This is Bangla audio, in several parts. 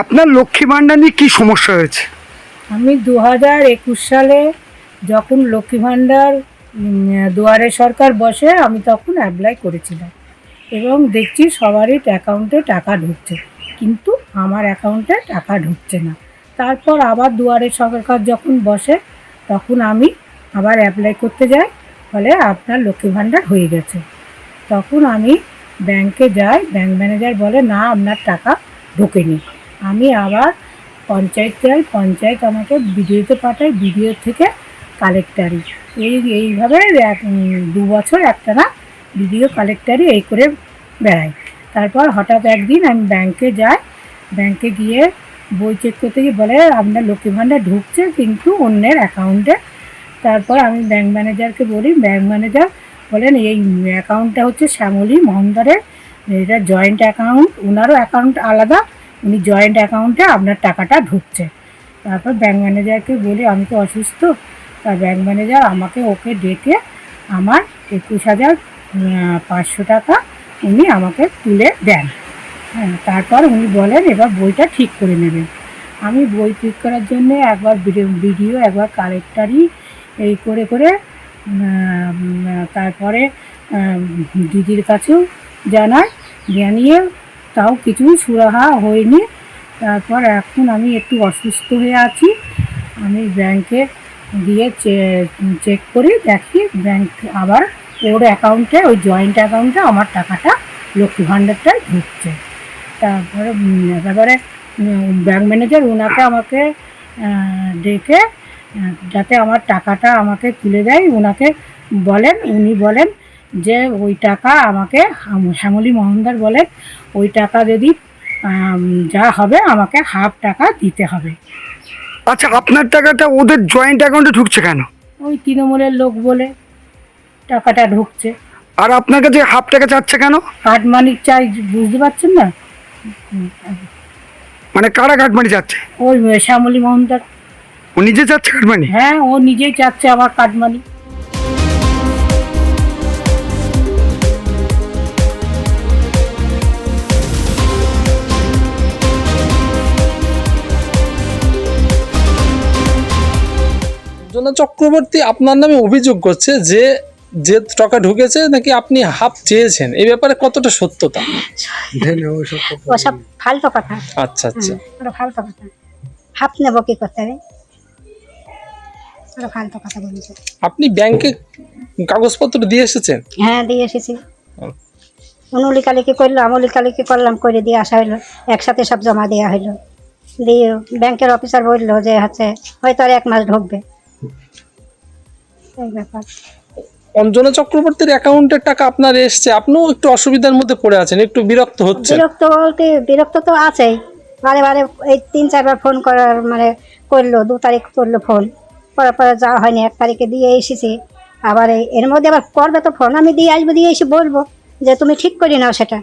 আপনার লক্ষ্মী ভাণ্ডার নিয়ে কী সমস্যা হয়েছে? আমি দু হাজার একুশ সালে যখন লক্ষ্মী ভাণ্ডার দুয়ারে সরকার বসে আমি তখন অ্যাপ্লাই করেছিলাম। এবং দেখছি সবারই অ্যাকাউন্টে টাকা ঢুকছে, কিন্তু আমার অ্যাকাউন্টে টাকা ঢুকছে না। তারপর আবার দুয়ারে সরকার যখন বসে, তখন আমি আবার অ্যাপ্লাই করতে যাই, ফলে আপনার লক্ষ্মী ভাণ্ডার হয়ে গেছে। তখন আমি ব্যাংকে যাই, ব্যাংক ম্যানেজার বলে, না, আপনার টাকা ঢোকেনি। আমি আবার পঞ্চায়েত যাই, পঞ্চায়েত আমাকে বিডিওতে পাঠায় বিডিও থেকে কালেক্টারি এই, এইভাবে এক দু বছর একটানা বিডিও কালেক্টারি এই করে বেড়াই তারপর হঠাৎ একদিন আমি ব্যাংকে যাই, ব্যাংকে গিয়ে বই চেক করতে গিয়ে বলে, আপনার লক্ষ্মী ভাণ্ডার ঢুকছে কিন্তু অন্যের অ্যাকাউন্টে তারপর আমি ব্যাংক ম্যানেজারকে বলি ব্যাংক ম্যানেজার বলেন, এই অ্যাকাউন্টটা হচ্ছে শ্যামলী মহন্দরের। এটা জয়েন্ট অ্যাকাউন্ট ওনারও অ্যাকাউন্ট আলাদা, উনি জয়েন্ট অ্যাকাউন্টে আপনার টাকাটা ঢুকছে। তারপর ব্যাংক ম্যানেজারকে বলি, আমি তো অসুস্থ। তা ব্যাংক ম্যানেজার আমাকে ওকে ডেকে আমার একুশ হাজার পাঁচশো টাকা উনি আমাকে তুলে দেন। হ্যাঁ তারপর উনি বলেন এবার বইটা ঠিক করে নেবেন। আমি বই ঠিক করার জন্য একবার ভিডিও একবার কালেক্টারি এই করে করে তারপরে দিদির কাছেও জানাই, জানিয়ে তাও কিছু সুরাহা হয়নি। তারপর এখন আমি একটু অসুস্থ হয়ে আছি। আমি ব্যাংকে গিয়ে চেক করি দেখি ব্যাংক আবার ওর অ্যাকাউন্টে ওই জয়েন্ট অ্যাকাউন্টে আমার টাকাটা লক্ষ্মী ভাণ্ডারটাই ঢুকছে। তারপরে তারপরে ব্যাংক ম্যানেজার ওনাকে আমাকে ডেকে যাতে আমার টাকাটা আমাকে তুলে দেয়। ওনাকে বলেন, উনি বলেন যে, ওই টাকা আমাকে শ্যামলী মোহনদার বলেন, ওই টাকা যদি যা হবে আমাকে হাফ টাকা দিতে হবে। আচ্ছা আপনার টাকাটা ওদের জয়েন্ট অ্যাকাউন্টে ঢুকছে কেন? ওই তৃণমূলের লোক বলে টাকাটা ঢুকছে। আর আপনার কাছে হাফ টাকা চাচ্ছে কেন? কাঠ মানি চাই বুঝতে পারছেন না? মানে কারা কাটমানি চাচ্ছে? ওই শ্যামলী মহন্তার। ও নিজে চাচ্ছে কাটমানি হ্যাঁ ও নিজেই চাচ্ছে আমার কাঠমানি জনা চক্রবর্তী আপনার নামে অভিযোগ করছে যে যে টাকা ঢুকেছে নাকি আপনি হাফ চেয়েছেন। এই ব্যাপারে কতটা সত্যতা? ওসব ফালতু কথা। আচ্ছা আচ্ছা। ফালতু কথা। হাফ নেব কি করতে হবে? ফালতু কথা বলেছে। আপনি ব্যাংকে কাগজপত্র দিয়ে এসেছেন? হ্যাঁ দিয়ে এসেছি। উনি লিখালেখি করল আমি লিখালেখি করলাম করে দিয়ে আসা হলো একসাথে সব জমা দেওয়া হলো দিয়ে ব্যাংকের অফিসার বলল যে হচ্ছে হয়তো আর এক মাস ঢুকবে। এই ব্যাপার। অঞ্জনা চক্রবর্তীর অ্যাকাউন্টের টাকা আপনার এসছে আপনিও একটু অসুবিধার মধ্যে পড়ে আছেন একটু বিরক্ত হচ্ছে বিরক্ত বলতে বিরক্ত তো আছেই। বারে বারে এই তিন চারবার ফোন করার মানে করল দু তারিখ করল ফোন। করার পরে যাওয়া হয়নি এক তারিখে দিয়ে এসেছি। আবার এর মধ্যে আবার করবে তো ফোন আমি দিয়ে আসব দিয়ে এসে বলব যে তুমি ঠিক করে নাও সেটা।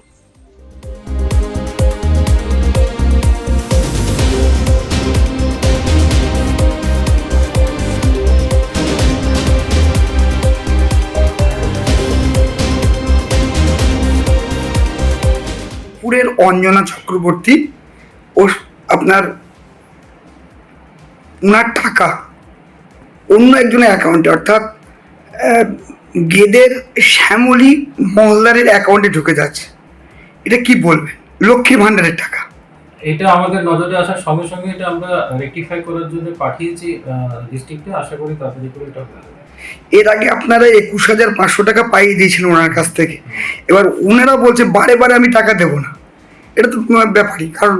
পুরের অঞ্জনা চক্রবর্তী ও আপনার ওনার টাকা অন্য একজনের অ্যাকাউন্টে অর্থাৎ গেদের শ্যামলী মহলদারের অ্যাকাউন্টে ঢুকে যাচ্ছে। এটা কি বলবে লক্ষ্মী ভাণ্ডারের টাকা। এটা আমাদের নজরে আসার সঙ্গে সঙ্গে এটা আমরা রেকটিফাই করার জন্য পাঠিয়েছি ডিস্ট্রিক্টে আশা করি তাড়াতাড়ি করে এটা এর আগে আপনারা একুশ হাজার পাঁচশো টাকা পাইয়ে দিয়েছিলেন ওনার কাছ থেকে। এবার ওনারা বলছে বারে বারে আমি টাকা দেবো না। এটা তো তোমার ব্যাপারই কারণ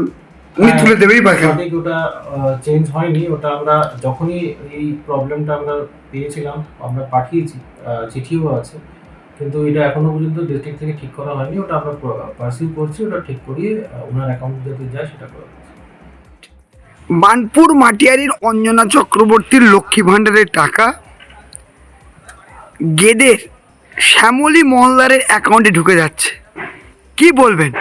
উনি হ্যাঁ, তুলে দেবেই সঠিক ওটা চেঞ্জ হয়নি ওটা আমরা যখনই এই প্রবলেমটা আমরা পেয়েছিলাম আমরা পাঠিয়েছি চিঠিও আছে কিন্তু এটা এখনও পর্যন্ত ডিস্ট্রিক্ট থেকে ঠিক করা হয়নি ওটা আমরা পার্সিউ করছি ওটা ঠিক করিয়ে ওনার অ্যাকাউন্ট যাতে যায় সেটা করা বানপুর মাটিয়ারির অঞ্জনা চক্রবর্তীর লক্ষ্মী ভাণ্ডারের টাকা গেদের শ্যামলী মহলদারের অ্যাকাউন্টে ঢুকে যাচ্ছে। কি বলবেন?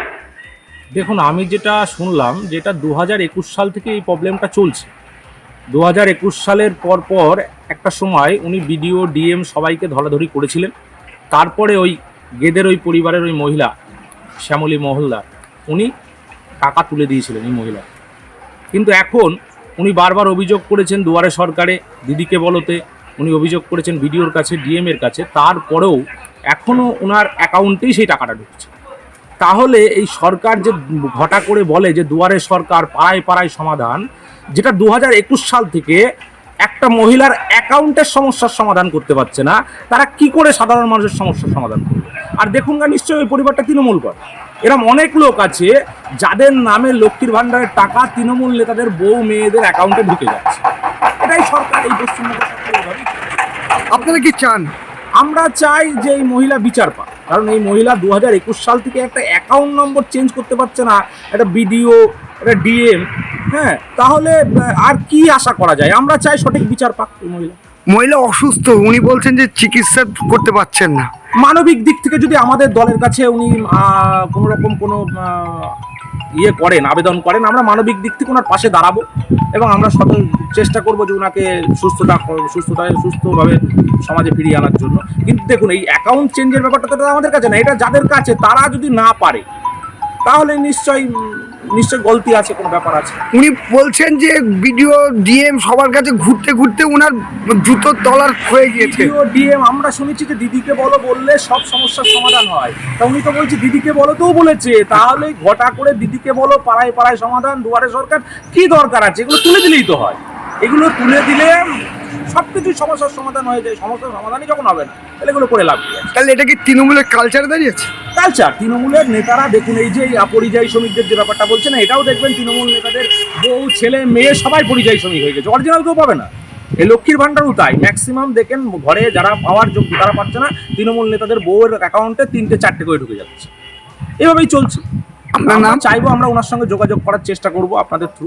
দেখুন, আমি যেটা শুনলাম, যেটা দু হাজার একুশ সাল থেকে এই প্রবলেমটা চলছে। দু হাজার একুশ সালের পর পর একটা সময় উনি বিডিও, ডিএম সবাইকে ধরাধরি করেছিলেন। তারপরে ওই গেদের ওই পরিবারের ওই মহিলা, শ্যামলী মহলদার, উনি টাকা তুলে দিয়েছিলেন এই মহিলা কিন্তু এখন উনি বারবার অভিযোগ করেছেন দুয়ারে সরকারে, দিদিকে বলতে উনি অভিযোগ করেছেন বিডিওর কাছে ডিএম এর কাছে। তারপরেও এখনও ওনার অ্যাকাউন্টেই সেই টাকাটা ঢুকছে। তাহলে এই সরকার যে ঘটা করে বলে যে দুয়ারে সরকার পাড়ায় পাড়ায় সমাধান যেটা দু একুশ সাল থেকে একটা মহিলার অ্যাকাউন্টের সমস্যার সমাধান করতে পারছে না তারা কি করে সাধারণ মানুষের সমস্যার সমাধান করবে? আর দেখুন না নিশ্চয়ই ওই পরিবারটা তৃণমূল করে। এরকম অনেক লোক আছে যাদের নামে লক্ষ্মীর ভাণ্ডারের টাকা তৃণমূল নেতাদের বউ মেয়েদের অ্যাকাউন্টে ঢুকে যাচ্ছে। এটাই সরকার এই পশ্চিমবঙ্গ। আপনারা কি চান? আমরা চাই যে এই মহিলা বিচার পাক। কারণ এই মহিলা দু হাজার একুশ সাল থেকে একটা অ্যাকাউন্ট নম্বর চেঞ্জ করতে পারছে না একটা বিডিও একটা ডিএম হ্যাঁ? তাহলে আর কি আশা করা যায়? আমরা চাই সঠিক বিচার পাক মহিলা। মহিলা অসুস্থ উনি বলছেন যে চিকিৎসা করতে পারছেন না। মানবিক দিক থেকে যদি আমাদের দলের কাছে উনি কোনোরকম কোনো রকম কোনো ইয়ে করেন, আবেদন করেন, আমরা মানবিক দিক থেকে ওনার পাশে দাঁড়াবো এবং আমরা সত চেষ্টা করব যে ওনাকে সুস্থতা, সুস্থতায়, সুস্থভাবে সমাজে ফিরিয়ে আনার জন্য। কিন্তু দেখুন, এই অ্যাকাউন্ট চেঞ্জের ব্যাপারটা তো আমাদের কাছে না, এটা যাদের কাছে, তারা যদি না পারে, তাহলে নিশ্চয়ই উম, নিশ্চয়ই গলতি আছে কোনো ব্যাপার আছে? উনি বলছেন যে ভিডিও ডিএম সবার কাছে ঘুরতে ঘুরতে উনার জুতোর তলার হয়ে গিয়েছে। ডিএম আমরা শুনেছি যে দিদিকে বলো বললে সব সমস্যার সমাধান হয়। তা উনি তো বলছি দিদিকে বলো তো বলেছে। তাহলে ঘটা করে দিদিকে বলো পাড়ায় পাড়ায় সমাধান দুয়ারে সরকার কি দরকার আছে? এগুলো তুলে দিলেই তো হয়। এগুলো তুলে দিলে সব কিছুই সমস্যার সমাধান হয়ে যায়। সমস্যার সমাধানই যখন হবে না তাহলে এগুলো করে লাভ তাহলে এটা কি তৃণমূলের কালচারে দাঁড়িয়েছে? কালচার তৃণমূলের নেতারা দেখুন এই যে পরিযায়ী শ্রমিকদের যে ব্যাপারটা বলছে না এটাও দেখবেন তৃণমূল নেতাদের বউ ছেলে মেয়ে সবাই পরিযায়ী শ্রমিক হয়ে গেছে। অরিজিনাল কেউ পাবে না। এই লক্ষ্মীর ভান্ডারও তাই। ম্যাক্সিমাম দেখেন ঘরে যারা পাওয়ার যোগ্য তারা পাচ্ছে না। তৃণমূল নেতাদের বউয়ের অ্যাকাউন্টে তিনটে চারটে করে ঢুকে যাচ্ছে। এভাবেই চলছে। আপনার আমরা নাম? চাইব আমরা ওনার সঙ্গে যোগাযোগ করার চেষ্টা করব আপনাদের থ্রু